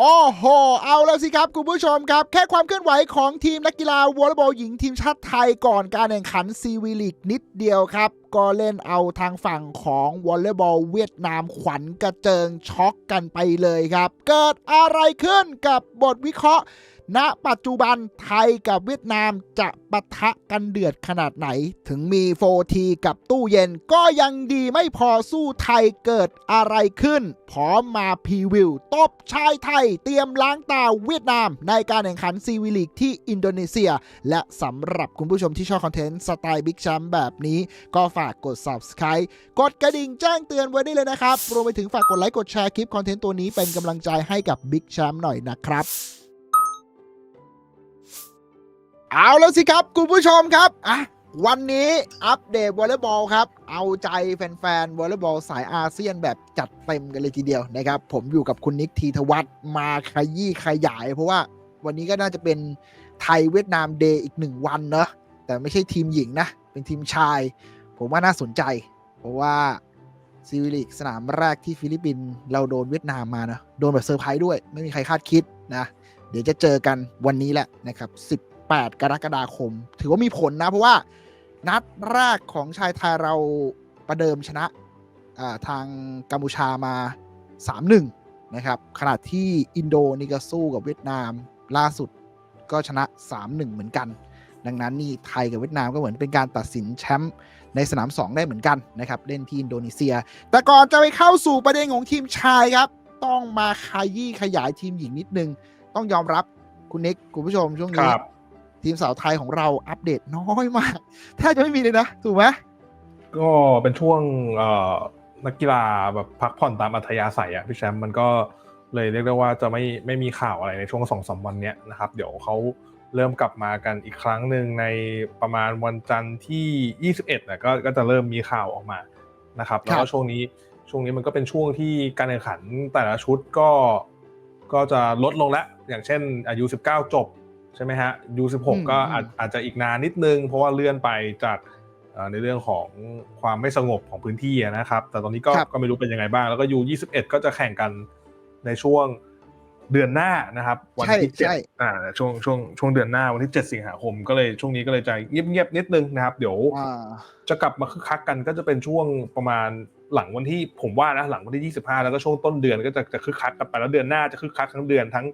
โอ้โห เอาแล้วสิครับคุณผู้ชมครับ แค่ความเคลื่อนไหวของทีมนักกีฬาวอลเลย์บอลหญิงทีมชาติไทยก่อนการแข่งขันซีวีลีกนิดเดียวครับ ก็เล่นเอาทางฝั่งของวอลเลย์บอลเวียดนามขวัญกระเจิงช็อกกันไปเลยครับ เกิดอะไรขึ้นกับบทวิเคราะห์ ณปัจจุบันไทยกับเวียดนามจะปะทะกันเดือดขนาดไหน ถึงมีโฟทีกับตู้เย็นก็ยังดีไม่พอสู้ไทยเกิดอะไรขึ้น พร้อมมาพรีวิว ตบชายไทยเตรียมล้างตาเวียดนาม ในการแข่งขันซีวีลีกที่อินโดนีเซีย และสำหรับคุณผู้ชมที่ชอบคอนเทนต์สไตล์บิ๊กแชมป์แบบนี้ ก็ฝากกด subscribe กดกระดิ่งแจ้งเตือนไว้ได้เลยนะครับรวมไปถึงฝากกดไลค์กดแชร์คลิปคอนเทนต์ตัวนี้เป็นกำลังใจให้กับบิ๊กแชมป์หน่อยนะครับ เอาแล้วสิครับ คุณผู้ชมครับอะวันนี้อัปเดตวอลเลย์บอลครับ เอาใจแฟนๆวอลเลย์บอลสายอาเซียนแบบจัดเต็มกันเลยทีเดียวนะครับ ผมอยู่กับคุณนิกทีทวัฒน์มาขยี้ขยาย เพราะว่าวันนี้ก็น่าจะเป็นไทยเวียดนามเดย์อีกหนึ่งวันเนอะแต่ไม่ใช่ทีมหญิงนะ เป็นทีมชาย ผมว่าน่าสนใจ เพราะว่าซีวิลิกสนามแรกที่ฟิลิปปินส์เราโดนเวียดนามมานะโดนแบบเซอร์ไพรส์ด้วย ไม่มีใครคาดคิดนะ เดี๋ยวจะเจอกันวันนี้แหละนะครับ 8 กรกฎาคม ถือว่ามีผลนะ เพราะว่านัดแรกของชายไทยเราประเดิมชนะทางกัมพูชามา 3-1 นะครับ ขณะที่อินโดนีก็สู้กับเวียดนามล่าสุดก็ชนะ 3-1 เหมือนกัน ดังนั้นนี่ไทยกับเวียดนามก็เหมือนเป็นการตัดสินแชมป์ในสนาม 2 ได้เหมือนกันนะครับ เล่นที่อินโดนีเซีย แต่ก่อนจะไปเข้าสู่ประเด็นของทีมชายครับ ต้องมาขยี้ขยายทีมหญิงนิดนึง ต้องยอมรับคุณนิกคุณผู้ชมช่วงนี้ ทีมสาวไทยของเราอัปเดตน้อยมากแทบจะไม่มีเลยนะ ถูกไหมก็เป็นช่วงเอ่อนักกีฬาแบบพักผ่อนตามอัธยาศัยอะพี่แชมป์มันก็เลยเรียกได้ว่าจะไม่ไม่มีข่าวอะไรในช่วงสองสามวันเนี้ยนะครับ เดี๋ยวเขาเริ่มกลับมากันอีกครั้งหนึ่งในประมาณวันจันทร์ที่ 21นะก็ก็จะเริ่มมีข่าวออกมานะครับแล้วก็ช่วงนี้ช่วงนี้มันก็เป็นช่วงที่การแข่งขันแต่ละชุดก็ก็จะลดลงแล้วอย่างเช่นอายุ 19 จบ ใช่ไหมฮะ U16 ก็อาจอาจจะอีกนานนิดนึง เพราะว่าเลื่อนไปจากเอ่อในเรื่องของความไม่สงบของพื้นที่อะนะครับ แต่ตอนนี้ก็ก็ไม่รู้เป็นยังไงบ้าง แล้วก็ U21 ก็จะแข่งกันในช่วงเดือนหน้านะครับ วัที่เจ็ดอ่าช่วงช่วงช่วงเดือนหน้าวันที่7สิงหาคม ก็เลยช่วงนี้ก็เลยจะเงียบๆนิดนึงนะครับ เดี๋ยวอ่าจะกลับมาคึกคักกันก็จะเป็นช่วงประมาณหลังวันที่ผมว่านะหลังวันที่ 25 แล้วก็ช่วงต้นเดือนก็จะจะคึกคักกันไปแล้วเดือนหน้าจะคึกคักทั้งเดือนทั้ง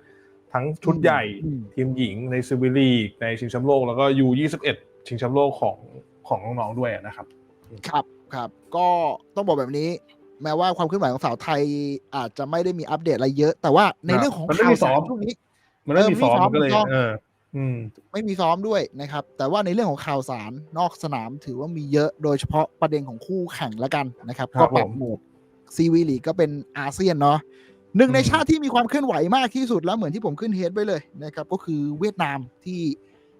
ทั้งชุดใหญ่อืมทีมหญิงในซิวิลีกในชิงแชมป์โลกแล้วก็ U21 ชิงแชมป์โลกของของน้องๆด้วยนะครับ ครับครับ ก็ต้องบอกแบบนี้ แม้ว่าความเคลื่อนไหวของสาวไทยอาจจะไม่ได้มีอัปเดตอะไรเยอะ แต่ว่าในครับเรื่องของมันไม่ข่าวมีซ้สาอรมช่วงนี้มันไม่มีซ้อมเออไม่มีซ้อมมันก็เลยถูกต้องเอออืมไม่มีซ้อมด้วยนะครับ แต่ว่าในเรื่องของข่าวสารนอกสนามถือว่ามีเยอะโดยเฉพาะประเด็นของคู่แข่งแล้วกันนะครับครัก็บปรับผมโหมดซีวีลีก็เป็นอาเซียนเนาะ หนึ่งในอืมชาติที่มีความเคลื่อนไหวมากที่สุดแล้วเหมือนที่ผมขึ้นเฮดไว้เลยนะครับก็คือเวียดนามที่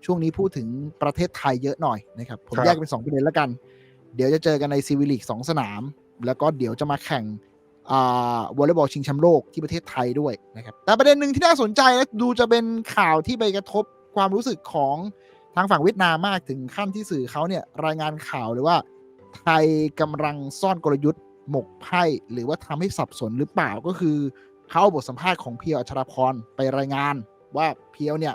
ช่วงนี้พูดถึงประเทศไทยเยอะหน่อยนะครับผมแยกเป็นสองประเด็นแล้วกัน เดี๋ยวจะเจอกันในซีวีลีกสองสนาม แล้วก็เดี๋ยวจะมาแข่งอ่าวอลเลย์บอลชิงแชมป์โลกที่ประเทศไทยด้วยนะครับแต่ประเด็นหนึ่งที่น่าสนใจและดูจะเป็นข่าวที่ไปกระทบความรู้สึกของทางฝั่งเวียดนามมากถึงขั้นที่สื่อเขาเนี่ยรายงานข่าวเลยว่าไทยกำลังซ่อนกลยุทธ์ หมกไพ่หรือว่าทำให้สับสนหรือเปล่าก็คือเขาเอาบทสัมภาษณ์ของเพียวอัชรพรไปรายงานว่าเพียวเนี่ย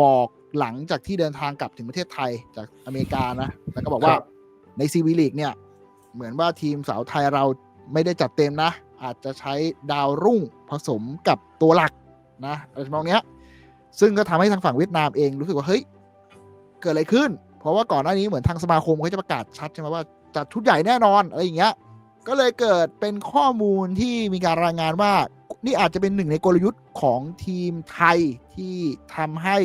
บอกหลังจากที่เดินทางกลับถึงประเทศไทยจากอเมริกานะ แล้วก็บอกว่าครับในซีวีลีกเนี่ย เหมือนว่าทีมสาวไทยเราไม่ได้จัดเต็มนะ อาจจะใช้ดาวรุ่งผสมกับตัวหลักนะอะไรทำนองเนี้ย ซึ่งก็ทำให้ทางฝั่งเวียดนามเองรู้สึกว่า เฮ้ย เกิดอะไรขึ้น เพราะว่าก่อนหน้านี้เหมือนทางสมาคมเขาจะประกาศชัดใช่ไหมว่าจัดชุดใหญ่แน่นอนอะไรอย่างเงี้ย ก็เลยเกิดเป็นข้อมูลที่มีการรายงานว่า นี่อาจจะเป็นหนึ่งในกลยุทธ์ของทีมไทยที่ทำให้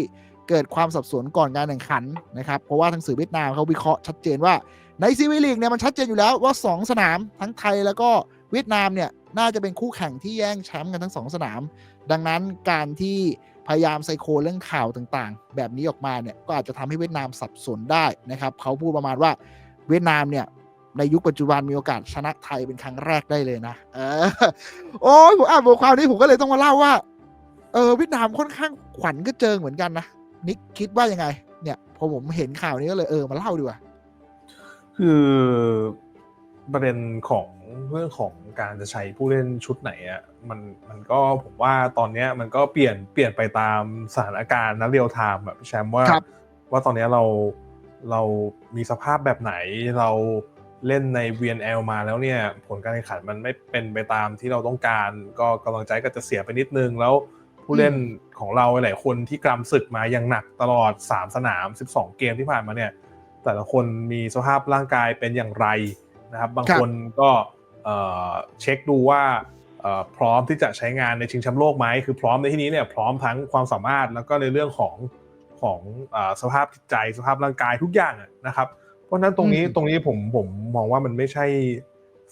เกิดความสับสนก่อนการแข่งขันนะครับ เพราะว่าทางสื่อเวียดนามเขาวิเคราะห์ชัดเจนว่าในซีวีลีกเนี่ยมันชัดเจนอยู่แล้วว่า 2 สนามทั้งไทยแล้วก็เวียดนามเนี่ยน่าจะเป็นคู่แข่งที่แย่งแชมป์กันทั้ง 2 สนาม ดังนั้นการที่พยายามไซโคเรื่องข่าวต่างๆ แบบนี้ออกมาเนี่ยก็อาจจะทำให้เวียดนามสับสนได้นะครับเขาพูดประมาณว่าเวียดนามเนี่ย ในยุคปัจจุบันมีโอกาสชนะไทยเป็นครั้งแรกได้เลยนะเออโอ้ยผมอ่านบทความนี้ผมก็เลยต้องมาเล่าว่า เออเวียดนามค่อนข้างขวัญก็เจิงเหมือนกันนะนิกคิดว่ายังไง เนี่ยพอผมเห็นข่าวนี้ก็เลยเออมาเล่าดีกว่าคือประเด็นของเรื่องของการจะใช้ผู้เล่นชุดไหนอะมันมันก็ผมว่าตอนเนี้ยมันก็เปลี่ยนเปลี่ยนไปตามสถานการณ์นะเรียลไทม์แบบพี่แชมป์ว่าครับว่าตอนเนี้ยเราเรามีสภาพแบบไหนเรา เล่นใน VNL มาแล้วเนี่ย ผลการแข่งขันมันไม่เป็นไปตามที่เราต้องการ ก็กำลังใจก็จะเสียไปนิดนึง แล้วผู้เล่นของเราหลายคนที่กรำศึกมาอย่างหนักตลอด 3 สนาม 12 เกมที่ผ่านมาเนี่ย แต่ละคนมีสภาพร่างกายเป็นอย่างไรนะครับ บางครับคนก็เอ่อเช็คดูว่าเอ่อพร้อมที่จะใช้งานในชิงแชมป์โลกไหมคือพร้อมในที่นี้เนี่ยพร้อมทั้งความสามารถแล้วก็ในเรื่องของของเอ่อสภาพจิตใจสภาพร่างกายทุกอย่างอะนะครับเพ ราะฉะนั้นตรงนี้อืมตรงนี้ผมผมมองว่ามันไม่ใช่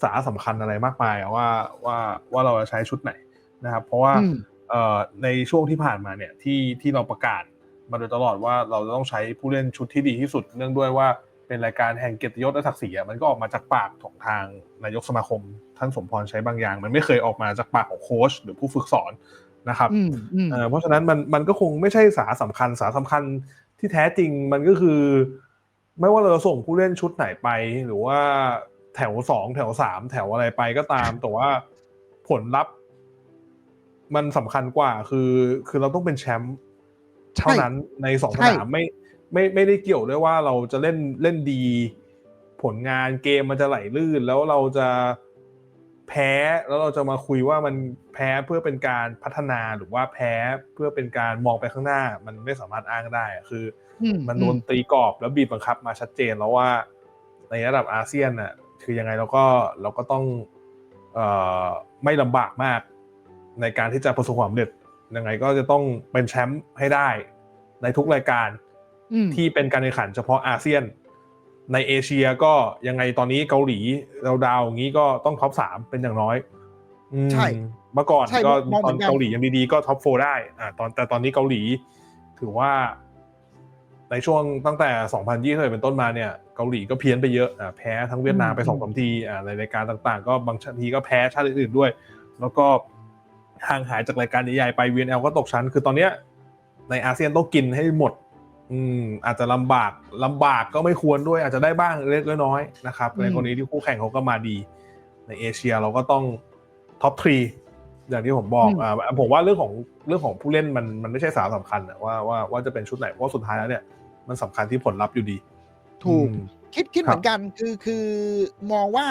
สาระสำคัญอะไรมากมายอะว่าว่าว่าเราจะใช้ชุดไหนนะครับ เพราะว่าอืมเอ่อในช่วงที่ผ่านมาเนี่ยที่ที่เราประกาศมาโดยตลอดว่าเราจะต้องใช้ผู้เล่นชุดที่ดีที่สุด เนื่องด้วยว่าเป็นรายการแห่งเกียรติยศและศักดิ์ศรีอะมันก็ออกมาจากปากของทางนายกสมาคม ท่านสมพรใช้บางอย่าง มันไม่เคยออกมาจากปากของโค้ชหรือผู้ฝึกสอนนะครับอืมอืมเอ่อเพราะฉะนั้นมันมันก็คงไม่ใช่สาระสำคัญสาระสำคัญที่แท้จริงมันก็คือ ไม่ว่าเราจะส่งผู้เล่นชุดไหนไป หรือว่าแถวสองแถวสามแถวอะไรไปก็ตาม แต่ว่าผลลัพธ์มันสำคัญกว่าคือ คือเราต้องเป็นแชมป์เท่านั้นในสองสใช่นามไม่ไม่ไม่ได้เกี่ยวด้วยว่าเราจะเล่นเล่นดี ผลงานเกมมันจะไหลลื่น แล้วเราจะ แพ้แล้วเราจะมาคุยว่ามันแพ้เพื่อเป็นการพัฒนาหรือว่าแพ้เพื่อเป็นการมองไปข้างหน้า มันไม่สามารถอ้างได้อะคืออืมันโดนตีกรอบแล้วบีบบังคับมาชัดเจนแล้วว่า ในระดับอาเซียนน่ะคือยังไงเราก็เราก็ต้องเอ่อไม่ลำบากมาก ในการที่จะประสบความสำเร็จยังไงก็จะต้องเป็นแชมป์ให้ได้ในทุกรายการอืมที่เป็นการแข่งขันเฉพาะอาเซียน ในเอเชียก็ยังไงตอนนี้เกาหลีเราดาวอย่างนี้ก็ต้องท็อปสามเป็นอย่างน้อยอืมใช่เมื่อก่อนใช่ก็มองเหตมือนอนกันเกาหลียังดีๆก็ท็อปโฟได้อ่าตอนแต่ตอนนี้เกาหลี ถือว่า ในช่วงตั้งแต่ 2020เป็นต้นมาเนี่ย เกาหลีก็เพี้ยนไปเยอะอ่าแพ้ทั้งเวียดนามไปอืมสองสามทีอ่าในรายการต่างๆ ก็บางทีก็แพ้ชาติอื่นๆด้วย แล้วก็ห่างหายจากรายการใหญ่ๆไป VNL ก็ตกชั้น คือตอนเนี้ยในอาเซียนต้องกินให้หมด อืมอาจจะลำบากลำบากก็ไม่ควรด้วยอาจจะได้บ้างเล็กๆน้อยๆนะครับอืมในกรณีที่คู่แข่งเขาก็มาดี ในเอเชียเราก็ต้องท็อปทรีอย่างที่ผมบอกอ่าผมว่าเรื่องของเรื่องของผู้เล่นมันมันไม่ใช่สาระสำคัญอะว่าว่าว่าจะเป็นชุดไหนเพราะว่าสุดท้ายแล้วเนี่ยมันสำคัญที่ผลลัพธ์อยู่ดี ถูกอืมคิดคิดคเหรับมือนกันคือคือมองว่า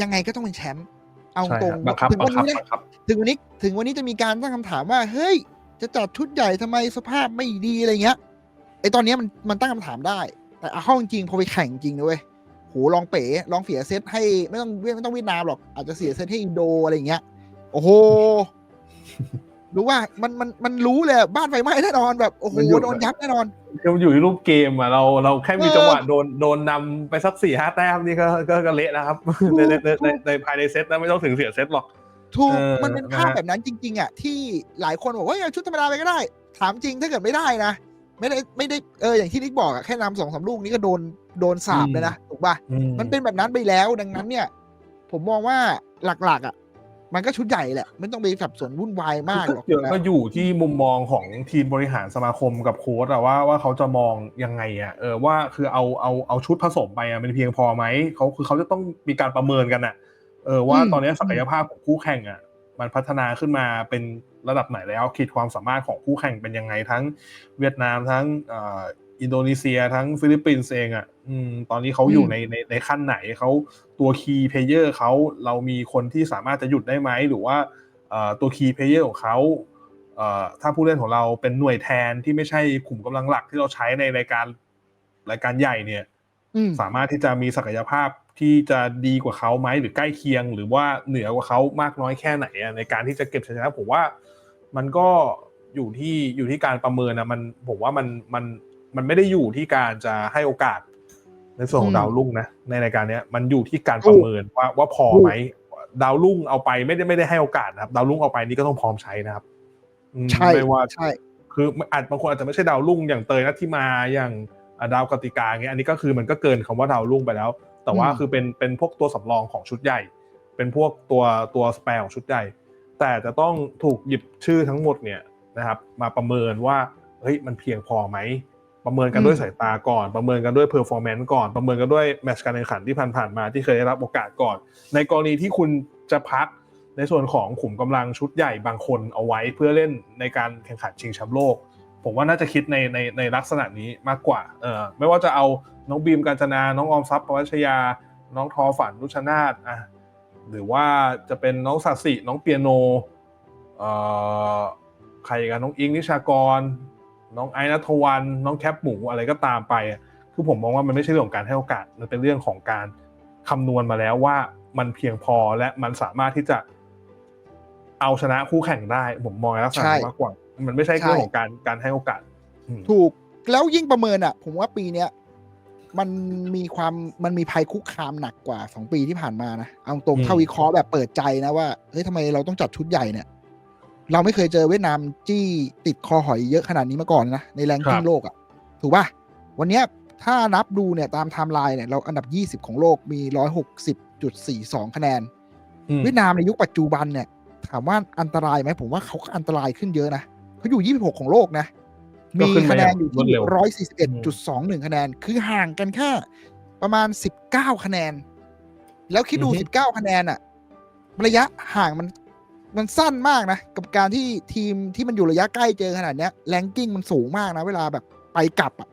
ยังไงก็ต้องเป็นแชมป์เอาใช่ตรงฮะบังคับถึงบัวังนคับนี้บันะงคับถึงวันนี้ถึงวันนี้จะมีการตั้งคำถามว่า เฮ้ย จะจัดชุดใหญ่ทำไมสภาพไม่ดีอะไรเงี้ย ไอตอนเนี้ยมันมันตั้งคำถามได้ แต่เอาเข้าจริงๆพอไปแข่งจริงนะเว้ยโหลองเป๋ลองเสียเซตให้ไม่ต้องไม่ต้องเวียดนามหรอก อาจจะเสียเซตให้อินโดอะไรเงี้ย โอ้โหรู้ว่ามันมันมันรู้เลยอะบ้านไฟไหม้แน่นอนแบบโอ้โหมันหยุดโดนยับแน่นอนคือมันอยู่ที่รูปเกมอะเราเราแค่มีเออจังหวะโดนโดนนำไปสักสี่ห้าแต้มนี่ก็ก็ก็เละนะครับในในในในในภายในเซตนะไม่ต้องถึงเสียเซตหรอกถูกเออมันเป็นภาพนะฮะแบบนั้นจริง ๆอะที่หลายคนบอกว่าเอาชุดธรรมดาไปก็ได้ ถามจริงถ้าเกิดไม่ได้นะ ไม่ได้ไม่ได้เอออย่างที่นิกบอกอะแค่นำสองสามลูกนี้ก็โดนโดนสาบเลยนะถูกป่ะอืมันเป็นแบบนั้นไปแล้วดังนั้นเนี่ย ผมมองว่าหลักๆอะมันก็ชุดใหญ่แหละ ไม่ต้องไปสับสนวุ่นวายมากหรอกเดี๋ยวก็อยู่ที่มุมมองของทีมบริหารสมาคมกับโค้ชอะว่าว่าเขาจะมองยังไงอะเออว่าคือเอาเอาเอาชุดผสมไปอะมันเพียงพอไหมเขาคือเขาจะต้องมีการประเมินกันอะเออว่าตอนนี้ศักยภาพของคู่แข่งอะ มันพัฒนาขึ้นมาเป็นระดับไหนแล้วขีดความสามารถของคู่แข่งเป็นยังไงทั้งเวียดนามทั้งเอ่ออินโดนีเซียทั้งฟิลิปปินส์เองอะอืมตอนนี้เขาอยู่ในในในขั้นไหนเขาตัวคีย์เพลเยอร์เขาเรามีคนที่สามารถจะหยุดได้ไหมหรือว่าเอ่อตัวคีย์เพลเยอร์ของเขาเอ่อถ้าผู้เล่นของเราเป็นหน่วยแทนที่ไม่ใช่กลุ่มกำลังหลักที่เราใช้ในรายการรายการใหญ่เนี่ยอืมสามารถที่จะมีศักยภาพ ที่จะดีกว่าเขาไหมหรือใกล้เคียง หรือว่าเหนือกว่าเขามากน้อยแค่ไหนอะในการที่จะเก็บชัยชนะผมว่ามันก็อยู่ที่อยู่ที่การประเมินนะมันผมว่ามันมันมันไม่ได้อยู่ที่การจะให้โอกาส ในส่วนของอืมดาวรุ่งนะในรายการเนี้ยมันอยู่ที่การประเมินว่าว่าพอไหมดาวรุ่งเอาไปไม่ได้ไม่ได้ให้โอกาสนะครับ ดาวรุ่งเอาไปนี่ก็ต้องพร้อมใช้นะครับอืมใช่ไม่ว่าใช่ คืออาจบางคนอาจจะไม่ใช่ดาวรุ่งอย่างเตยนัทที่มาอย่างอะดาวกติกาเงี้ยอันนี้ก็คือมันก็เกินคำว่าดาวรุ่งไปแล้ว แต่ว่าอืมคือเป็นเป็นพวกตัวสำรองของชุดใหญ่ เป็นพวกตัวตัวสแปรของชุดใหญ่ แต่จะต้องถูกหยิบชื่อทั้งหมดเนี่ยนะครับมาประเมินว่าเฮ้ยมันเพียงพอไหมประเมินกันด้วยสายตาก่อน ประเมินกันด้วยเพอร์ฟอร์แมนซ์ก่อน ประเมินกันด้วยแมตช์การแข่งขันที่ผ่านๆมาที่เคยได้รับโอกาสก่อน ในกรณีที่คุณจะพักในส่วนของขุมกำลังชุดใหญ่บางคนเอาไว้เพื่อเล่นในการแข่งขันชิงแชมป์โลก ผมว่าน่าจะคิดในในในลักษณะนี้มากกว่าเออไม่ว่าจะเอาน้องบีมกาญจนา น้องออมทรัพย์ประวัชยา น้องทอฝันรุชนาธอะหรือว่าจะเป็นน้องสัสิน้องเปียโนเอ่อใครกันน้องอิงนิชากร น้องไอนัทวัน น้องแคปหมูอะไรก็ตามไปอะคือผมมองว่ามันไม่ใช่เรื่องของการให้โอกาสมันเป็นเรื่องของการคำนวณมาแล้วว่ามันเพียงพอและมันสามารถที่จะเอาชนะคู่แข่งได้ ผมมองในลักษณะนี้มากกว่า มันไม่ใช่เรื่องของการการให้โอกาสอืมถูกแล้วยิ่งประเมินอะ ผมว่าปีเนี้ยมันมีความมันมีภัยคุกคามหนักกว่าสองปีที่ผ่านมานะเอาตรงอืมถ้าวิเคราะห์แบบเปิดใจนะว่าเฮ้ยทำไมเราต้องจัดชุดใหญ่เนี่ย เราไม่เคยเจอเวียดนามจี้ติดคอหอยเยอะขนาดนี้มาก่อนนะในแรงกิ้งโลกอะ ถูกป่ะวันเนี้ยถ้านับดูเนี่ยตามไทม์ไลน์เนี่ยเราอันดับ 20 ของโลกมี 160.42 คะแนนอืมเวียดนามในยุคปัจจุบันเนี่ย ถามว่าอันตรายไหมผมว่าเขาก็อันตรายขึ้นเยอะนะ เขาอยู่ 26 ของโลกนะก็มีขึ้นมาคะแนนอยู่อย่างรวดเร็วที่ 141.21 คะแนน คือห่างกันแค่ประมาณ 19 คะแนน แล้วคิดดูอือฮึ19 คะแนนอะระยะห่างมันมันสั้นมากนะ กับการที่ทีมที่มันอยู่ระยะใกล้เจอขนาดเนี้ยแรงกิ้งมันสูงมากนะ เวลาแบบไปกลับอะ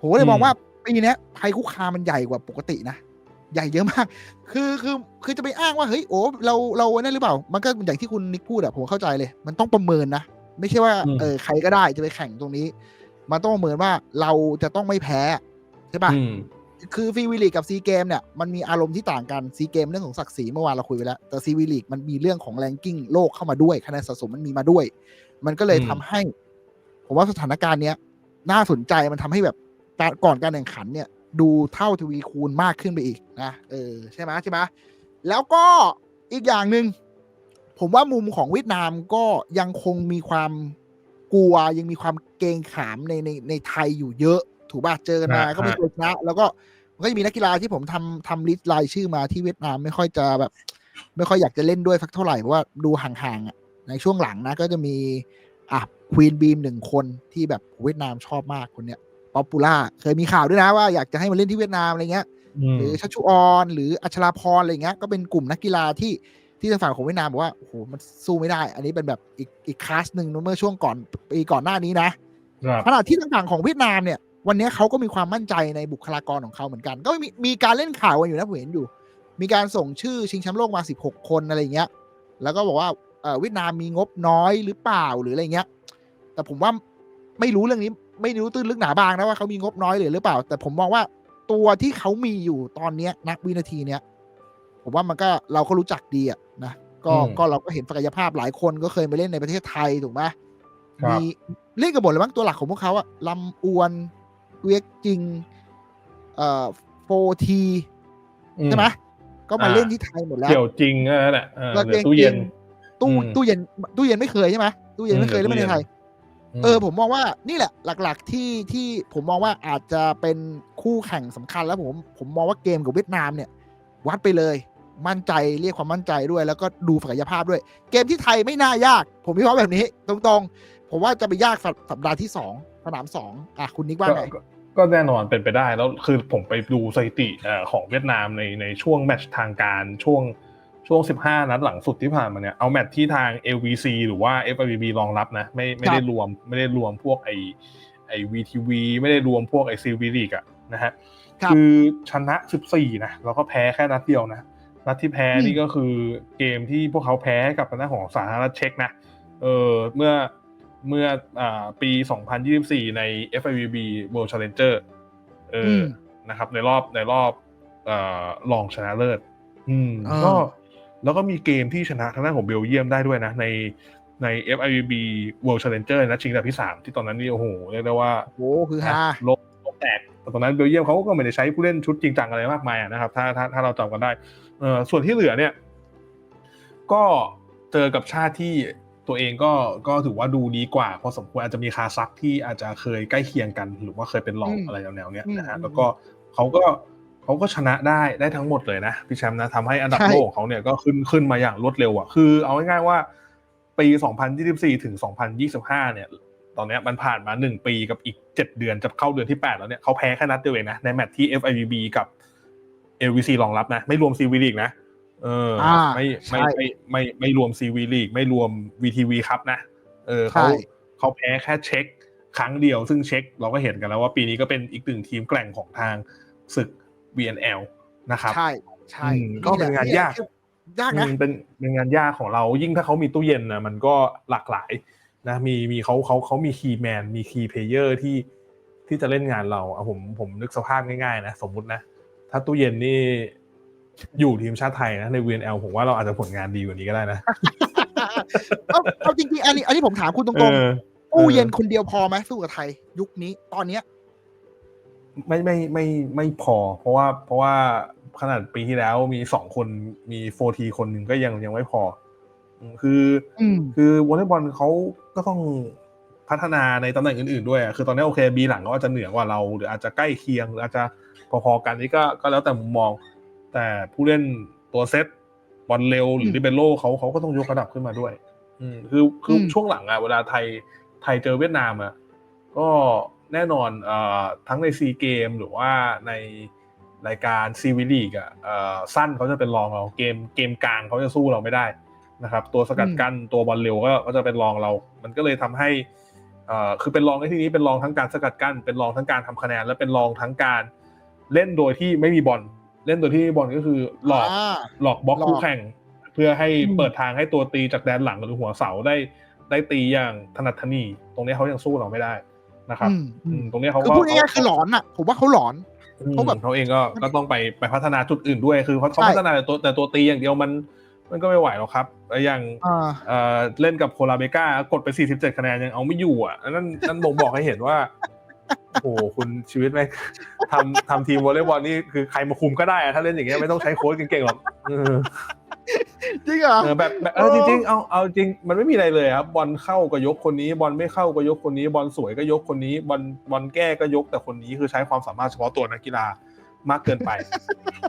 ผมก็เลยมองว่าปีเนี้ยภัยคุกคามมันใหญ่กว่าปกตินะใหญ่เยอะมาก คือคือคือจะไปอ้างว่าเฮ้ยโอ้เราเรานั่นหรือเปล่า มันก็อย่างที่คุณนิกพูดอะผมเข้าใจเลย มันต้องประเมินนะ ไม่ใช่ว่าอืมเออใครก็ได้จะไปแข่งตรงนี้ มันต้องประเมินว่าเราจะต้องไม่แพ้ใช่ปะอืมคือฟรีวีลีกกับซีเกมเนี่ยมันมีอารมณ์ที่ต่างกันซีเกมเรื่องของศักดิ์ศรีเมื่อวานเราคุยไปแล้ว แต่ซีวีลีกมันมีเรื่องของแรงกิ้งโลกเข้ามาด้วยคะแนนสะสมมันมีมาด้วย มันก็เลยอืมทำให้ ผมว่าสถานการณ์เนี้ยน่าสนใจมันทำให้แบบการก่อนการแข่งขันเนี่ย ดูเท่าทวีคูณมากขึ้นไปอีกนะเออใช่ไหมใช่ไหมแล้วก็อีกอย่างหนึ่ง ผมว่ามุมของเวียดนามก็ยังคงมีความกลัวยังมีความเกรงขามในในในไทยอยู่เยอะ ถูกป่ะเจอกันมาฮะก็ไม่เคยชนะแล้วก็มันก็จะมีนักกีฬาที่ผมทำทำลิสต์รายชื่อมาที่เวียดนามไม่ค่อยจะแบบ ไม่ค่อยอยากจะเล่นด้วยสักเท่าไหร่เพราะว่าดูห่างๆอะในช่วงหลังนะก็จะมีอะควีนบีมหนึ่งคนที่แบบเวียดนามชอบมากคนเนี้ยป๊อปปูล่าเคยมีข่าวด้วยนะว่าอยากจะให้มาเล่นที่เวียดนามอะไรเงี้ยอืมหรือชัชชุออนหรืออัชราพรอะไรเงี้ยก็เป็นกลุ่มนักกีฬาที่ ที่ทางฝั่งของเวียดนามบอกว่าโอ้โหมันสู้ไม่ได้ อันนี้เป็นแบบอีกอีกคลาสหนึ่งเมื่อช่วงก่อนปีก่อนหน้านี้นะครับขณะที่ทางฝั่งของเวียดนามเนี่ยวันนี้เขาก็มีความมั่นใจในบุคลากรของเขาเหมือนกัน ก็มีมีการเล่นข่าวกันอยู่นะผมเห็นอยู่ มีการส่งชื่อชิงแชมป์โลกมา 16 คนอะไรเงี้ย แล้วก็บอกว่าเอ่อเวียดนามมีงบน้อยหรือเปล่าหรืออะไรเงี้ย แต่ผมว่าไม่รู้เรื่องนี้ไม่รู้ตื้นลึกหนาบางนะว่าเขามีงบน้อยหรือหรือเปล่า แต่ผมมองว่าตัวที่เขามีอยู่ตอนเนี้ยนักวินาทีเนี้ยผมว่ามันก็เราก็รู้จักดีอะนะ ก็อืมก็เราก็เห็นศักยภาพหลายคนก็เคยไปเล่นในประเทศไทยถูกไหมครับมีเล่นกันหมดเลยมั้งตัวหลักของพวกเขาอะลำอวนเวียกจริง เอ่อโฟทีใช่ไหมก็มาอ่าเล่นที่ไทยหมดแล้วเกี่ยวจริงนั่นแหละเออแล้วเหลือตู้เย็น ตู้อืมตู้เย็น ตู้เย็นไม่เคยใช่ไหมตู้เย็นไม่เคยอืมเล่นมาในไทยมเออ ผมมองว่านี่แหละ หลัก ๆที่ที่ผมมองว่าอาจจะเป็นคู่แข่งสำคัญแล้วผม ผมมองว่าเกมกับเวียดนามเนี่ย วัดไปเลย มั่นใจเรียกความมั่นใจด้วย แล้วก็ดูศักยภาพด้วย เกมที่ไทยไม่น่ายาก ผมวิเคราะห์แบบนี้ ตรงๆ ผมว่าจะไปยากสัปสัปดาห์ที่สองสนามสองอะคุณนิกว่าก็ไงก็ก็แน่นอนเป็นไปได้แล้วคือผมไปดูสถิติเอ่อของเวียดนามในในช่วงแมตช์ทางการช่วงช่วง 15 นัดหลังสุดที่ผ่านมาเนี่ย เอาแมตช์ที่ทาง LVC หรือว่า FIVB รองรับนะ ไม่ไม่ได้รวมไม่ได้รวมพวกไอไอ VTV ไม่ได้รวมพวกไอซีวีลีกอะนะฮะครับคือชนะ 14 นะ แล้วก็แพ้แค่นัดเดียวนะ นัดที่แพ้อืมนี่ก็คือเกมที่พวกเขาแพ้ให้กับทางด้านของสาธารณรัฐเช็กนะเออเมื่อเมื่ออ่าปี 2024 ใน FIVB World Challenger เอออมนะครับ ในรอบในรอบเอ่อรองชนะเลิศ อืมอ่าก็แล้วก็มีเกมที่ชนะทางด้านของเบลเยียมได้ด้วยนะ ในใน FIVB World Challenger นะชิงอันดับที่ 3 ที่ตอนนั้นนี่โอ้โหเรียกได้ว่าโอ้คือฮาโลกโลกแตกแต่ตอนนั้นเบลเยียมเขาก็ไม่ได้ใช้ผู้เล่นชุดจริงจังอะไรมากมายอะนะครับ ถ้าถ้าถ้าเราจำกันได้ เออส่วนที่เหลือเนี่ย ก็เจอกับชาติที่ตัวเองก็ก็ถือว่าดูดีกว่าพอสมควรอาจจะมีคาซักที่อาจจะเคยใกล้เคียงกัน หรือว่าเคยเป็นรองอืมอะไรแนวๆเนี้ยอืมนะฮะอืมแล้วก็เขาก็เขาก็ชนะได้ได้ทั้งหมดเลยนะพี่แชมป์นะทำให้อันดับใช่โลกของเขาเนี่ยก็ขึ้นขึ้นมาอย่างรวดเร็วอะคือเอาง่ายๆว่า ปี 2024 ถึง 2025 เนี่ย ตอนเนี้ยมันผ่านมาหนึ่งปีกับอีกเจ็ดเดือนจะเข้าเดือนที่แปดแล้วเนี่ยเขาแพ้แค่นัดเดียวเองนะในแมตช์ที่ FIVB กับ LVC รองรับนะ ไม่รวม CV League นะเอออาไม่ไม่ใช่ไม่ไม่ไม่รวม CV League ไม่รวม VTV ครับนะเออเขาใช่เขาแพ้แค่เช็ค ครั้งเดียวซึ่งเช็ค เราก็เห็นกันแล้วว่าปีนี้ก็เป็นอีกหนึ่งทีมแกร่งของทางศึก VNL นะครับใช่ใช่อืมก็เป็นงานยากยากนะอืมเป็นเป็นงานยากของเรายิ่งถ้าเขามีตู้เย็นนะมันก็หลากหลายนะมีมีเขาเขาเขามีคีย์แมนมีคีย์เพลเยอร์ที่ที่จะเล่นงานเราอะผมผมนึกสภาพง่ายๆนะ สมมุตินะ ถ้าตู้เย็นนี่อยู่ทีมชาติไทยนะ ใน VNL ผมว่าเราอาจจะผลงานดีกว่านี้ก็ได้นะ เอาเอาจริงๆอันนี้อันนี้ผมถามคุณตเอรงอๆตู้เย็นคนเดียวพอไหมสู้กับไทย ยุคนี้ตอนเนี้ย ไม่ไม่ไม่ไม่พอ เพราะว่าเพราะว่าขนาดปีที่แล้วมีสองคนมีโฟทีคนหนึ่งก็ยังยังไม่พออืมคืออืมคือวอลเลย์บอลเขาก็ต้องพัฒนาในตำแหน่งอื่นๆด้วยอะคือตอนนี้โอเคบีหลังก็อาจจะเหนือกว่าเรา หรืออาจจะใกล้เคียงหรืออาจจะ พอๆกันนี่ก็ก็แล้วแต่มุมมอง แต่ผู้เล่นตัวเซตบอลเร็วหรือมดิเบโลเขาเขาก็ต้องยกระดับขึ้นมาด้วย อืมคือคืออมช่วงหลังอะเวลาไทยไทยเจอเวียดนามอะก็แน่นอนเอ่อทั้งในซีเกมหรือว่าในรายการซีวิลีกอะเอ่อสั้นเขาจะเป็นรองเราเกมเกมกลางเขาจะสู้เราไม่ได้นะครับ ตัวสกัดกั้นตัวบอลเร็วก็ก็จะเป็นรองเรา มันก็เลยทำให้เอ่อคือเป็นรองในที่นี้เป็นรองทั้งการสกัดกั้นเป็นรองทั้งการทำคะแนนและเป็นรองทั้งการเล่นโดยที่ไม่มีบอลเล่นโดยที่ไม่มีบอลก็คือหลอกาหลอกบล็อกหลอกคู่แข่ง เพื่อให้อืมเปิดทางให้ตัวตีจากแดนหลังหรือหัวเสาได้ได้ตีอย่างถนัดถนีตรงนี้เขายังสู้เราไม่ได้นะครับอืมอือืมมตรงนี้เขาคือก็พูดง่ายๆคือหลอนอะ ผมว่าเขาหลอนอืมเขาแบบเขาเองก็ก็ต้องไปไปพัฒนาจุดอื่นด้วยคือเขาเขาใช่พัฒนาแต่ตัวแต่ตัวตีอย่างเดียวมัน มันก็ไม่ไหวหรอกครับแล้วอย่างอ่าเอ่อเล่นกับโคลาเบกากดไป 47 คะแนนยังเอาไม่อยู่อะนั่นนั่นบ่งบอกให้เห็นว่า โอ้โหคุณชีวิตแม่งทำทำทีมวอลเลย์บอลนี่คือใครมาคุมก็ได้อะถ้าเล่นอย่างเงี้ยไม่ต้องใช้โค้ชเก่งๆหรอกเออจริงเหรอเออแบบแบบเออจริงๆเอาเอาจริงมันไม่มีอะไรเลยครับบอลเข้าก็ยกคนนี้ บอลไม่เข้าก็ยกคนนี้บอลสวยก็ยกคนนี้บอลบอลแก้ก็ยกแต่คนนี้คือใช้ความสามารถเฉพาะตัวนักกีฬามากเกินไป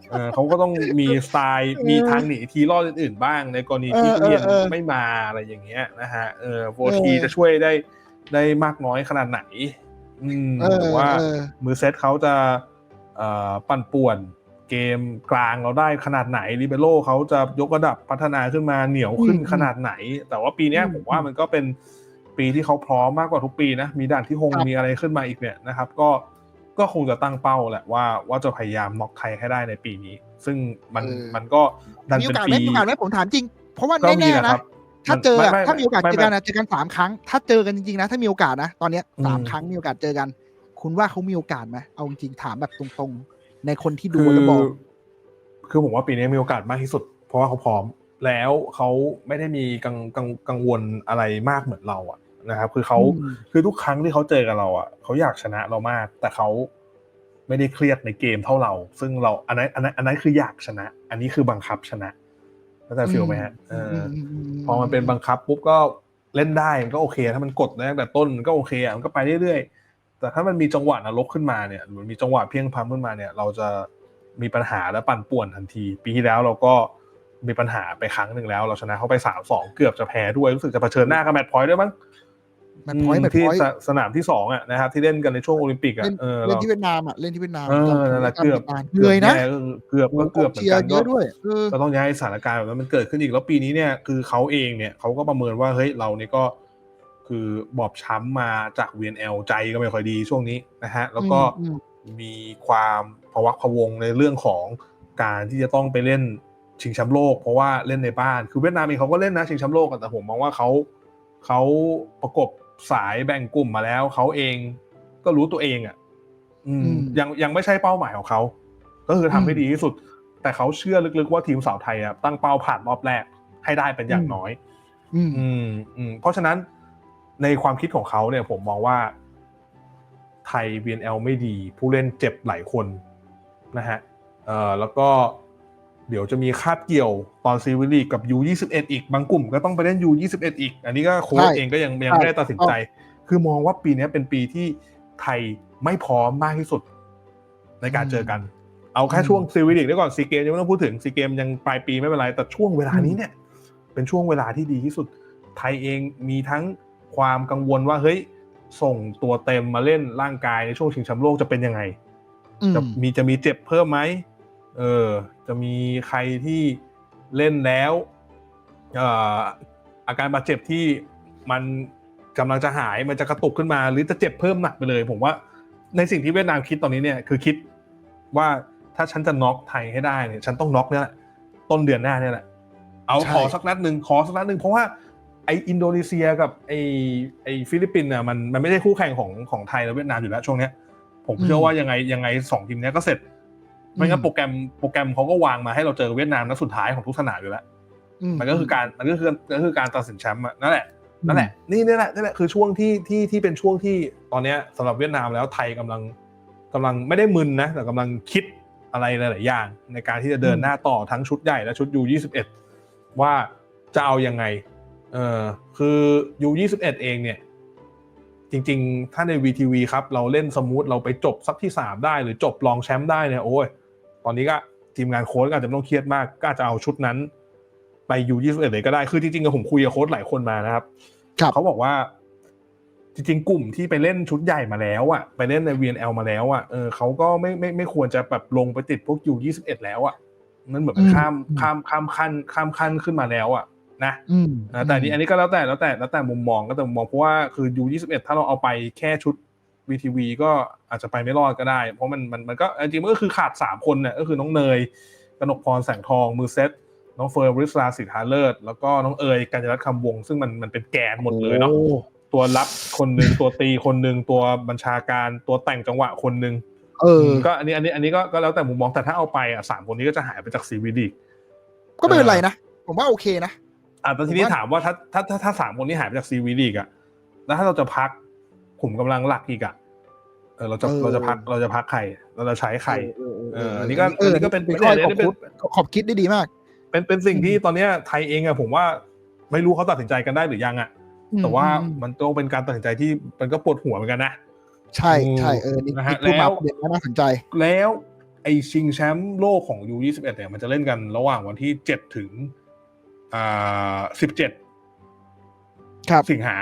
เออเขาก็ต้องมีสไตล์มีทางหนีทีรอดอื่นๆบ้าง ในกรณีที่เออเรียนเออเออไม่มาอะไรอย่างเงี้ยนะฮะเออโฟเออทีจะช่วยได้ได้มากน้อยขนาดไหน อืมเออหรือว่าเออมือเซตเขาจะเอ่อปั่นป่วนเกมกลางเราได้ขนาดไหนลิเบโรเขาจะยกระดับพัฒนาขึ้นมาเหนียวขึ้นอืมขนาดไหน แต่ว่าปีเนี้ยอืมผมว่ามันก็เป็นปีที่เขาพร้อมมากกว่าทุกปีนะ มีด่านที่คงครับมีอะไรขึ้นมาอีกเนี่ยนะครับ ก็ก็คงจะตั้งเป้าแหละว่าว่าจะพยายามน็อกไทยให้ได้ในปีนี้ ซึ่งมันเออมันก็ดันมีโอเป็นกาสไหปีมมีโอกาสไหมผมถามจริง เพราะว่าก็มีแน่นะๆครันะบ ถ้าเจออะไม่ไม่ถ้ามีโอกาสไม่เจอไม่กันนะเจอกันสามครั้ง ถ้าเจอกันจริงๆนะ ถ้ามีโอกาสนะ ตอนเนี้ยสามอืมครั้งมีโอกาสเจอกัน คุณว่าเขามีโอกาสไหมเอาจริงๆถามแบบตรงๆ ในคนที่ดูคือแล้วบอก คือผมว่าปีนี้มีโอกาสมากที่สุด เพราะว่าเขาพร้อม แล้วเขาไม่ได้มีกังกังกังวลอะไรมากเหมือนเราอะนะครับคือเขาอืมคือทุกครั้งที่เขาเจอกับเราอะเขาอยากชนะเรามาก แต่เขาไม่ได้เครียดในเกมเท่าเรา ซึ่งเราอันนั้นอันนั้นอันนั้นคืออยากชนะ อันนี้คือบังคับชนะ เข้าใจฟีลไหมฮะเอออมพอมันเป็นบังคับปุ๊บก็เล่นได้มันก็โอเค ถ้ามันกดได้ตั้งแต่ต้นมันก็โอเคอะมันก็ไปเรื่อยๆ แต่ถ้ามันมีจังหวะนรกขึ้นมาเนี่ยหรือมีจังหวะเพลียงพล้ำขึ้นมาเนี่ย เราจะมีปัญหาและปั่นป่วนทันที ปีที่แล้วเราก็มีปัญหาไปครั้งหนึ่งแล้ว เราชนะเขาไปสามสองเกือบจะแพ้ด้วยรู้สึกจะเผชิญหน้ากับแมตช์พอยต์ด้วยมั้ง แมตช์พอยต์อืมแมตช์ที่พอยต์สสนามที่สองอะนะครับที่เล่นกันในช่วงโอลิมปิกอะเล่นเออเล่นเราที่เวียดนามอะเล่นที่เวียดนามเออนั่นแหละเกือบจำเหนื่อยนะแเกือบก็เกือบเหมือนเชียกันร์เยก็อะด้วยเออก็ต้องย้ายสถานการณ์แบบนั้นมันเกิดขึ้นอีกแล้วปีนี้เนี่ยคือเขาเองเนี่ยเขาก็ประเมินว่าเฮ้ยเราเนี่ยก็คือบอบช้ำมาจาก VNL ใจก็ไม่ค่อยดีช่วงนี้นะฮะแล้วก็อืมมีความพะวักพะวงในเรื่องของการที่จะต้องไปเล่นชิงแชมป์โลก เพราะว่าเล่นในบ้านคือเวียดนามเองเขาก็เล่นนะชิงแชมป์โลกอะแต่ผมมองว่าเขาเขาประกบ สายแบ่งกลุ่มมาแล้วเขาเองก็รู้ตัวเองอะ อืมอืมยังยังไม่ใช่เป้าหมายของเขาก็คือทำให้อืมดีที่สุด แต่เขาเชื่อลึกๆว่าทีมสาวไทยอะตั้งเป้าผ่านรอบแรก ให้ได้เป็นอย่างอืมน้อยอืมอืม อืม เพราะฉะนั้นในความคิดของเขาเนี่ย ผมมองว่า ไทย VNL ไม่ดี ผู้เล่นเจ็บหลายคนนะฮะเอ่อแล้วก็ เดี๋ยวจะมีคาบเกี่ยวตอนซีวิลีกกับ U21 อีกบางกลุ่มก็ต้องไปเล่น U21 อีก อันนี้ก็โค้ชใช่เองก็ยังยังไม่ได้ตัดสินใจ คือมองว่าปีนี้เป็นปีที่ไทยไม่พร้อมมากที่สุด ในการเจอกัน เอาแค่ช่วงซีวิลีกได้ก่อนซีเกมยังไม่ต้องพูดถึงซีเกมยังปลายปีไม่เป็นไร แต่ช่วงเวลานี้เนี่ย เป็นช่วงเวลาที่ดีที่สุด ไทยเองมีทั้งความกังวลว่าเฮ้ยส่งตัวเต็มมาเล่นร่างกายในช่วงชิงแชมป์โลกจะเป็นยังไงอืมจะมีจะมีเจ็บเพิ่มไหม เออจะมีใครที่เล่นแล้วเอ่อาการบาดเจ็บที่มันกำลังจะหายมันจะกระตุกขึ้นมา หรือจะเจ็บเพิ่มหนักไปเลย ผมว่าในสิ่งที่เวียดนามคิดตอนนี้เนี่ยคือคิดว่าถ้าฉันจะน็อกไทยให้ได้เนี่ยฉันต้องน็อกเนี่ยแหละต้นเดือนหน้าเนี่ยแหละเอาขอสักนัดหนึ่งขอสักนัดหนึ่งเพราะว่าไออินโดนีเซียกับไอไอฟิลิปปินส์น่ะมันมันไม่ใช่คู่แข่งของของไทยและเวียดนามอยู่แล้วช่วงเนี้ยผมเชื่อว่ายังไงยังไงสองทีมเนี้ยก็เสร็จ ไม่งั้นโปรแกรมโปรแกรมเขาก็วางมาให้เราเจอเวียดนามนัดสุดท้ายของทุกสนามอยู่แล้วมันก็คือการมันก็คือก็คือการตัดสินแชมป์อะนั่นแหละนั่นแหละนี่นี่แหละนี่แหละคือช่วงที่ที่ที่เป็นช่วงที่ตอนเนี้ยสำหรับเวียดนามแล้วไทยกำลังกำลังไม่ได้มึนนะแต่กำลังคิดอะไรหลาย ๆ อย่าง ในการที่จะเดินหน้าต่อทั้งชุดใหญ่และชุดยู21ว่าจะเอายังไงเออคือยู21เองเนี่ย จริง ๆ ถ้าใน VTV ครับ เราเล่นสมูทเราไปจบสักที่3ได้หรือจบรองแชมป์ได้เนี่ยโอ้ย ตอนนี้ก็ทีมงานโค้ชก็อาจจะไม่ต้องเครียดมาก ก็อาจจะเอาชุดนั้น ไป U21 เลยก็ได้ คือจริงๆกับผมคุยกับโค้ชหลายคนมานะครับครับเขาบอกว่า จริงๆ กลุ่มที่ไปเล่นชุดใหญ่มาแล้วอะไปเล่นใน VNL มาแล้วอะเออเขาก็ไม่ไม่ไม่ควรจะแบบลงไปติดพวก U21 แล้วอะมันเหมือนมันข้ามข้ามข้ามขั้นข้ามขั้นขึ้นมาแล้วอะนะอืมนะแต่อันนี้อันนี้ก็แล้วแต่แล้วแต่แล้วแต่มุมมองก็แต่มุมมองเพราะว่าคือ U21 ถ้าเราเอาไปแค่ชุด VTV ก็อาจจะไปไม่รอดก็ได้ เพราะมันมันมันก็จริงๆมันก็คือขาด 3 คนเนี่ยก็คือน้องเนยกนกพรแสงทองมือเซตน้องเฟิร์นวริศราสิทธาเลิศแล้วก็น้องเอยกัญญารัตน์คำวงศ์ซึ่งมันมันเป็นแกนหมดเลยเนาะโอ้ตัวรับคนหนึ่งตัวตีคนหนึ่งตัวบัญชาการตัวแต่งจังหวะคนหนึ่งเออ ก็อันนี้อันนี้อันนี้ก็ก็แล้วแต่มุมมองแต่ถ้าเอาไปอะสามคนนี้ก็จะหายไปจากซีวีดีก็ไม่เป็นไรนะ ผมว่าโอเคนะอะแต่ทีนี้ผมว่าถามว่าถ้าถ้าถ้าถ้าสามคนนี้หายไปจากซีวีดีกอะแล้วถ้าเราจะพัก กลุ่มกำลังหลักอีกอะเออเราจะเราจะพักเราจะพักใครเราจะใช้ใครเอออันนี้ก็เอออันนี้ก็เป็นเป็นข้อเนี่ยขอบเนี่ยคิดขอบคิดได้ดีมาก เป็นเป็นสิ่งที่อืมตอนเนี้ยไทยเองอะผมว่าไม่รู้เขาตัดสินใจกันได้หรือยังอะแต่ว่าอืมมันต้องเป็นการตัดสินใจที่มันก็ปวดหัวเหมือนกันนะใช่ใช่เออนี่นะฮะนี่พูดแล้มาวประเด็นน่าสนใจ แล้วไอชิงแชมป์โลกของ U21 เนี่ยมันจะเล่นกันระหว่างวันที่7ถึงอ่า17ครับสิงหา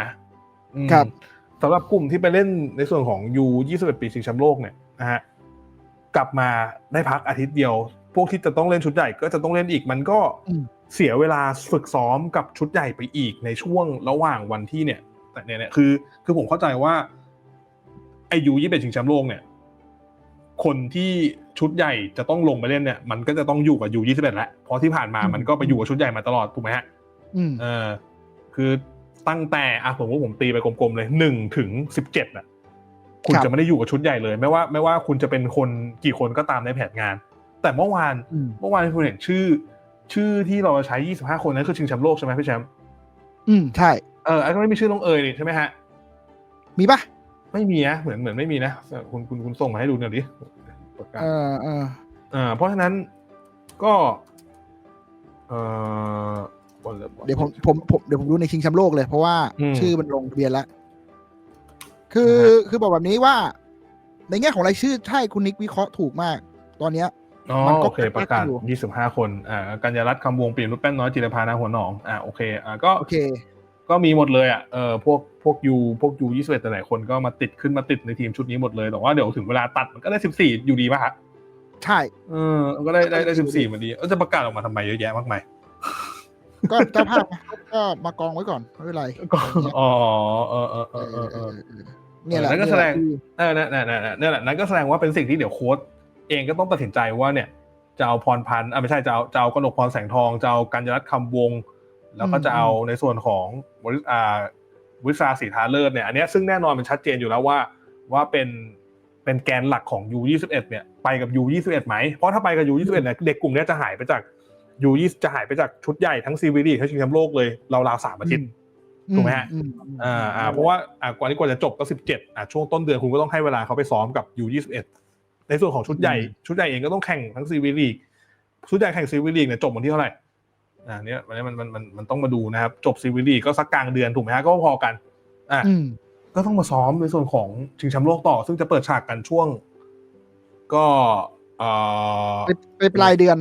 อืมครับ สำหรับกลุ่มที่ไปเล่นในส่วนของ U21 ปีชิงแชมป์โลกเนี่ยนะฮะกลับมาได้พักอาทิตย์เดียว พวกที่จะต้องเล่นชุดใหญ่ก็จะต้องเล่นอีกมันก็อืมเสียเวลาฝึกซ้อมกับชุดใหญ่ไปอีกในช่วงระหว่างวันที่เนี่ยแต่เนี่ยเนี่ยคือ คือผมเข้าใจว่าไอยูยี่เป็นชิงแชมป์โลกเนี่ย คนที่ชุดใหญ่จะต้องลงไปเล่นเนี่ย มันก็จะต้องอยู่กับยูยี่สิบเอ็ดแล้วเพราะที่ผ่านมามันก็ไปอยู่กับชุดใหญ่มาตลอดถูกไหมฮะอืมเออ คือ ตั้งแต่อะผมว่าผมตีไปกลมๆเลยหนึ่งถึงสิบเจ็ดอะคุณครับจะไม่ได้อยู่กับชุดใหญ่เลย ไม่ว่าไม่ว่าคุณจะเป็นคนกี่คนก็ตามในแผนงาน แต่เมื่อวานอืมเมื่อวานคุณเห็นชื่อ ชื่อที่เราใช้ยี่สิบห้าคนนั้นคือชิงแชมป์โลกใช่ไหมพี่แชมป์อืมใช่เออไอ้ก็ไม่มีชื่อน้องเอ๋ยนี่ใช่ไหมฮะ มีปะไม่มีนะเหมือนเหมือนไม่มีนะเออคุณคุณคุณส่งมาให้ดูหน่อยดิประกาศเออเอออ่าเพราะฉะนั้นก็ เออ เดี๋ยวผมผมผมเดี๋ยวผมดูในชิงแชมป์โลกเลยเพราะว่าอืมชื่อมันลงทะเบียนแล้ว คือนะฮะคือบอกแบบนี้ว่า ในแง่ของรายชื่อใช่คุณนิกวิเคราะห์ถูกมาก ตอนเนี้ยอ๋อมันก็โอเคประกาศอยู่ยี่สิบห้าคน อ่า กัญญารัตน์คำวงเปลี่ยนรุปแป้นน้อยจิรพานาหัวหนอง อ่า โอเค อ่า ก็ โอเค ก็มีหมดเลยอะ เออ พวก พวกยูพวกยูยี่สิบเอ็ดแต่หลายคนก็มาติดขึ้นมาติดในทีมชุดนี้หมดเลย แต่ว่าเดี๋ยวถึงเวลาตัดมันก็ได้สิบสี่อยู่ดีป่ะฮะ ใช่ เออ ก็ได้ได้ได้สิบสี่มันดี เออ จะประกาศออกมาทำไมเยอะแยะมากมาย ก็เจ้าภาพนะก็มากองไว้ก่อนไม่เป็นไรก็อ๋อเออเออเอเอออเออเออเออเนี่ยแหละแล้วก็แสดงเนี่ยเออนั่นนั่นนั่นนั่นแหละนั่นก็แสดงว่าเป็นสิ่งที่เดี๋ยวโค้ชเองก็ต้องตัดสินใจว่าเนี่ยจะเอาพรพันธ์อะไม่ใช่จะเอาจะเอากนกพรแสงทองจะเอากัญญารัตน์คำวง แล้วก็จะเอาในส่วนของบริอ่าวิชาสีทาเลิศเนี่ยอันเนี้ยซึ่งแน่นอนมันชัดเจนอยู่แล้วว่าว่าเป็นเป็นแกนหลักของ U21 เนี่ยไปกับ U21 ไหมเพราะถ้าไปกับ U21 เนี่ยเด็กกลุ่มเนี้ยจะหายไปจาก U20 จะหายไปจากชุดใหญ่ทั้งซีวีดีทั้งชิงแชมป์โลกเลยราวๆสามอาทิตย์ถูกไหมฮะอืมอ่าอ่าเพราะว่าอ่ากว่านี้กว่าจะจบก็สิบเจ็ดอ่าช่วงต้นเดือนคุณก็ต้องให้เวลาเขาไปซ้อมกับยูยี่สิบเอ็ดในส่วนของชุดใหญ่ชุดใหญ่เองก็ต้องแข่งทั้งซีวีลีกชุดใหญ่แข่งซีวีลีกเนี่ยจบวันที่เท่าไหร่อ่าเนี้ยวันนี้มันมันมันมันต้องมาดูนะครับ จบซีวีลีกก็สักกลางเดือนถูกไหมฮะก็พอกันอ่าอืมก็ต้องมาซ้อมในส่วนของชิงแชมป์โลกต่อ ซึ่งจะเปิดฉากกันช่วง ก็เอ่อไปไปปลายเดือน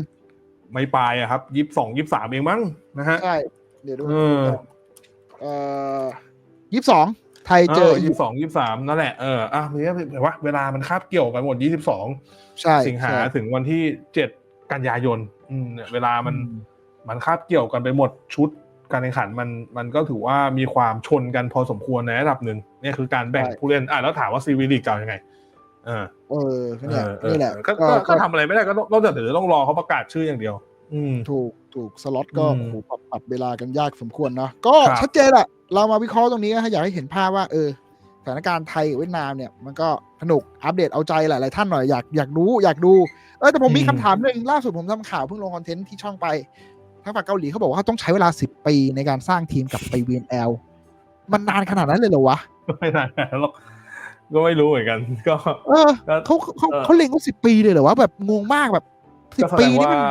ไม่ปลายอะครับยี่สิบสองยี่สิบสามเองมั้งนะฮะ ใช่ เดี๋ยวดูเออ เอ่อยี่สิบสองไทยเจอยี่สิบสองยี่สามนั่นแหละเอออะมันก็แบบว่าเวลามันคาบเกี่ยวกันหมดยี่สิบสองใช่สิงหาใช่ถึงวันที่เจ็ดกันยายนอืมเนี่ยเวลามันอืมมันคาบเกี่ยวกันไปหมดชุดการแข่งขันมันมันก็ถือว่ามีความชนกันพอสมควรในระดับหนึ่งเนี่ยคือการแบ่งผู้เล่นอะแล้วถามว่าซีวีลีกจะเอายังไงเออเออก็เนี่ยเออเออนี่แหละก็ก็ก็ทำอะไรไม่ได้ก็ต้องก็เดี๋ยวต้องรอเขาประกาศชื่ออย่างเดียว อืมถูกถูกสล็อตก็อืมโอ้โหปรับปรับเวลากันยากสมควรเนาะก็ครับชัดเจนแหละเรามาวิเคราะห์ตรงนี้นะอยากให้เห็นภาพว่าเออสถานการณ์ไทยกับเวียดนามเนี่ยมันก็สนุกอัปเดตเอาใจหลาย ๆ ท่านหน่อยอยากอยากรู้อยากดูเออแต่ผมมีคำถามหนึ่งล่าสุดผมทำข่าวเพิ่งลงคอนเทนต์ที่ช่องไปทางฝั่งเกาหลีเขาบอกว่าเขาต้องใช้เวลา10ปีในการสร้างทีมกลับไป VNL มันนานขนาดนั้นเลยเหรอวะไม่นานหรอก ก็ไม่รู้เหมือนกัน ก็เออก็เขาเขาเออเขาเล็งว่าสิบปีเลยเหรอวะแบบงงมากแบบสิบก็แสดปีงนี่ว่ามัน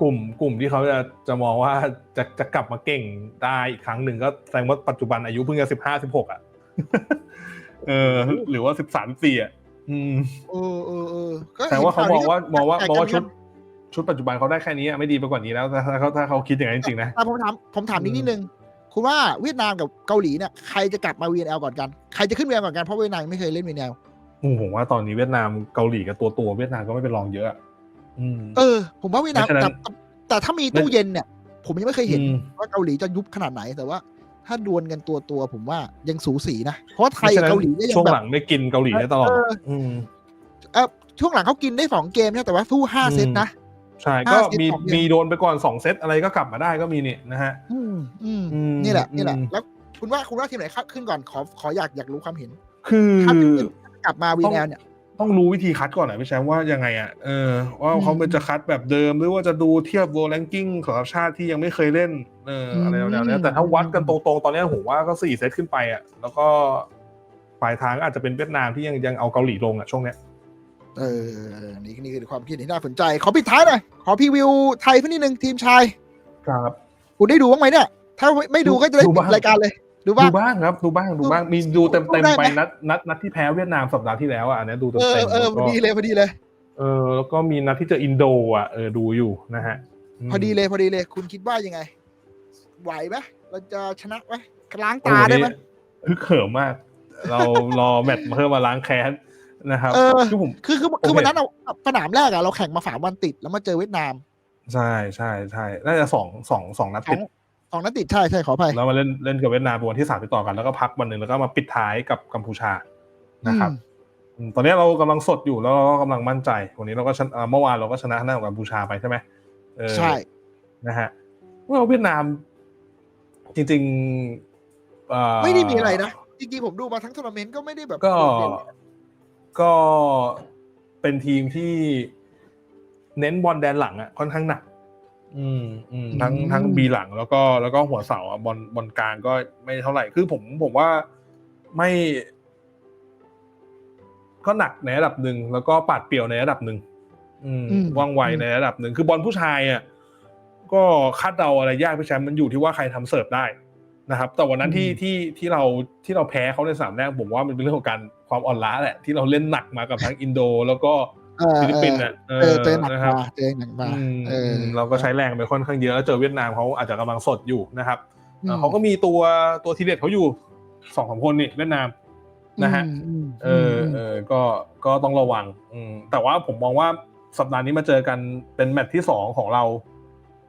กลุ่มกลุ่มที่เขาจะจะมองว่าจะจะกลับมาเก่งได้อีกครั้งหนึ่งก็แสดงว่าปัจจุบันอายุเพิ่งจะสิบห้าสิบหกอะเออ หรือว่าสิบสามสี่อะอืมเออเออเออก็แต่ว่าเขามองว่าห็นมองว่าแตกมองว่ากันชุดชุดปัจจุบันเขาได้แค่นี้อะไม่ดีไปกว่านี้แล้วถ้าถ้าเขาถ้าเขาคิดอย่างนั้นจริงๆนะแต่ผมถามผมถามนิดอืมนิดนึง คุณว่าเวียดนามกับเกาหลีเนี่ยใครจะกลับมา VNL ก่อนกัน ใครจะขึ้น VNL ก่อนกันเพราะเวียดนามไม่เคยเล่น VNL อืมผมว่าตอนนี้เวียดนามเกาหลีกับตัวตัวเวียดนามก็ไม่เป็นรองเยอะอะอืมเออ ผมว่าเวียดนามเพราะฉะนั้แต่นแต่แต่ถ้ามีตู้เย็นเนี่ย ผมยังไม่เคยเห็นอืมว่าเกาหลีจะยุบขนาดไหนแต่ว่า ถ้าดวลกันตัวตัวผมว่ายังสูสีนะเพราะว่าไทยกับเกาหลีก็ยังช่วงแบหลับงได้กินเกาหลีได้ตลอดเอออืมเออช่วงหลังเขากินได้สองเกมนะแต่ว่าสู้ห้าอืมเซตนะ ใช่ห้าก็เซตมีสองเกมมีโดนไปก่อนสองเซตอะไรก็กลับมาได้ก็มีนี่นะฮะอืมอืมอืมนี่แหละนี่แหละอืมแล้วคุณว่าคุณว่าทีมไหนขึ้นก่อนขอขออยากอยากรู้ความเห็น คือถ้าเป็นกลับมา VNL เนี่ยต้องรู้วิธีคัดก่อนนะพี่แชมป์ว่ายังไงอะเออว่าอืมเขาเป็นจะคัดแบบเดิม หรือว่าจะดูเทียบโวล r งกิ้งของชาติที่ยังไม่เคยเล่นเอออะไรแนวๆเนี้ยแต่ถ้าวัดกันตรงๆตอนเนี้ยผมว่าก็สี่เซตขึ้นไปอะแล้วก็ปลายทางก็อาจจะเป็นเวียดนามที่ยังยังเอาเกาหลีลงอะช่วงเนี้ย เออนี่นี่คือความคิดที่น่าสนใจ ขอปิดท้ายหน่อย ขอพรีวิวไทยสักนิดนึงทีมชาย ครับ คุณได้ดูบ้างไหมเนี่ย ถ้าไม่ดูก็จะได้ดูปิบ้างดรายการเลย ดูดูบ้างบ้างครับ ดูบ้าง ดูบ้าง มีดูเต็มดูเต็มได้ไปไหมนัดนัดนัดที่แพ้เวียดนามสัปดาห์ที่แล้วอะอันเนี้ยดูเต็มเออเต็มเออพอดีเลยพอดีเลย เออ แล้วก็มีนัดที่เจออินโดอะ เออ ดูอยู่นะฮะมพอดีเลยพอดีเลย คุณคิดว่ายังไง ไหวไหมเราจะชนะไหมล้างโอ้ตาวันได้นี้ไหมฮึกเหิมมาก เรารอแมตช์มาเพื่อมาล้างแค้น นะครับเออ คือผม คือคือโอเคคือวันนั้นเราสนามแรกอะเราแข่งมาสามวันติดแล้วมาเจอเวียดนาม ใช่ใช่ใช่น่าจะสองสองสองนัดสอติงดสองนัดติดใช่ใช่ขออภัยแล้วมาเล่นเล่นกับเวียดนามเป็นวันที่สามติดต่อกันแล้วก็พักวันหนึ่งแล้วก็มาปิดท้ายกับกัมพูชานะครับอืมอืมตอนนี้เรากำลังสดอยู่แล้วเราก็กำลังมั่นใจ วันนี้เราก็ชนะเอ่อเมื่อวานเราก็ชนะหน้ากัมพูชาไปใช่ไหมเออใช่นะฮะว่าเวียดนาม จริงๆเอ่อไม่ได้มีอะไรนะจริงๆผมดูมาทั้งทัวร์นาเมนต์ก็ไม่ได้แบบก็โดดเด่น ก็เป็นทีมที่เน้นบอลแดนหลังอะค่อนข้างหนักอืมอืมทั้งทั้งบีหลังแล้วก็แล้วก็หัวเสาอะบอลบอลกลางก็ไม่เท่าไหร่คือผมผมว่าไม่ ก็หนักในระดับหนึ่งแล้วก็ปาดเปรียวในระดับหนึ่งอืมอืมว่องไวอืมในระดับหนึ่งคือบอลผู้ชายอะก็คาดเดาอะไรยากพี่แชมป์มันอยู่ที่ว่าใครทำเสิร์ฟได้ นะครับ แต่วันนั้นที่ที่ที่เราที่เราแพ้เขาในสนามแรกผมว่ามันเป็นเรื่องของการความอ่อนล้าแหละ ที่เราเล่นหนักมากับทั้งอินโด แล้วก็เออฟิลิปปินส์อะเออเจอหนักนะครับมาเจอหนักมาอืมเออมเราก็ใช้แรงไปค่อนข้างเยอะแล้วเจอเวียดนามเขาอาจจะกำลังสดอยู่นะครับอืมเอ่อเขาก็มีตัวตัวทีเด็ดเขาอยู่สองสามคนนี่เวียดนามนะฮะอืมเออเออก็ก็ต้องระวังอืมแต่ว่าผมมองว่าสัปดาห์นี้มาเจอกันเป็นแมตช์ที่สองของเรา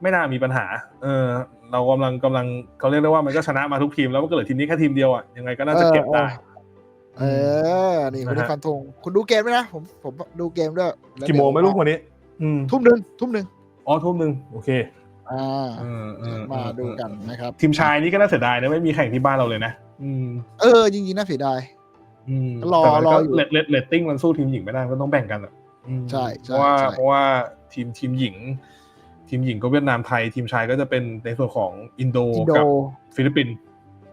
ไม่น่ามีปัญหา เออ เรากำลังกำลังเขาเรียกได้ว่ามันก็ชนะมาทุกทีมแล้วมันก็เหลือทีมนี้แค่ทีมเดียวอะยังไงก็น่าจะเก็บได้ เออ นี่คุณนะได้ฮะฟันธงคุณดูเกมไหมนะ ผมผมดูเกมด้วยแล้วกี่โมงไม่รู้เดี๋ยววันนี้อืมทุ่มหนึ่งทุ่มหนึ่งอ๋อทุ่มหนึ่งโอเคอ่าเออเออมาดูกันนะครับ ทีมชายนี่ก็น่าเสียดายนะไม่มีแข่งที่บ้านเราเลยนะอืมเออจริงๆน่าเสียดายอืมรอแต่มันรก็ออยู่เลตเลตเลตติ้งมันสู้ทีมหญิงไม่ได้ก็ต้องแบ่งกันอะอืมใช่ใช่เพราะว่าใช่เพราะว่าทีมทีมหญิง ทีมหญิงก็เวียดนามไทย ทีมชายก็จะเป็นในส่วนของอินโดอินโดกับฟิลิปปินส์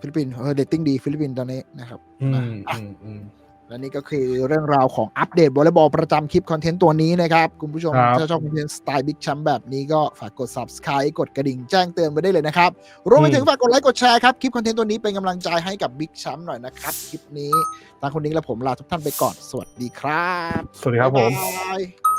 ฟิลิปปินส์เออเดตติ้งดีฟิลิปปินส์ตอนนี้นะครับอืมอะอืมอืมและนี่ก็คือเรื่องราวของอัปเดตวอลเลย์บอลประจำคลิปคอนเทนต์ตัวนี้นะครับ คุณผู้ชมครับถ้าชอบคอนเทนต์สไตล์บิ๊กแชมป์แบบนี้ก็ฝากกด subscribe กดกระดิ่งแจ้งเตือนไปได้เลยนะครับ รวมไปถึงฝากกดไลค์กดแชร์ครับ คลิปคอนเทนต์ตัวนี้เป็นกำลังใจให้กับบิ๊กแชมป์หน่อยนะครับ คลิปนี้ทางคุณนิ้งและผมลาทุกท่านไปก่อน สวัสดีครับ สวัสดีครับผมบ๊ายบาย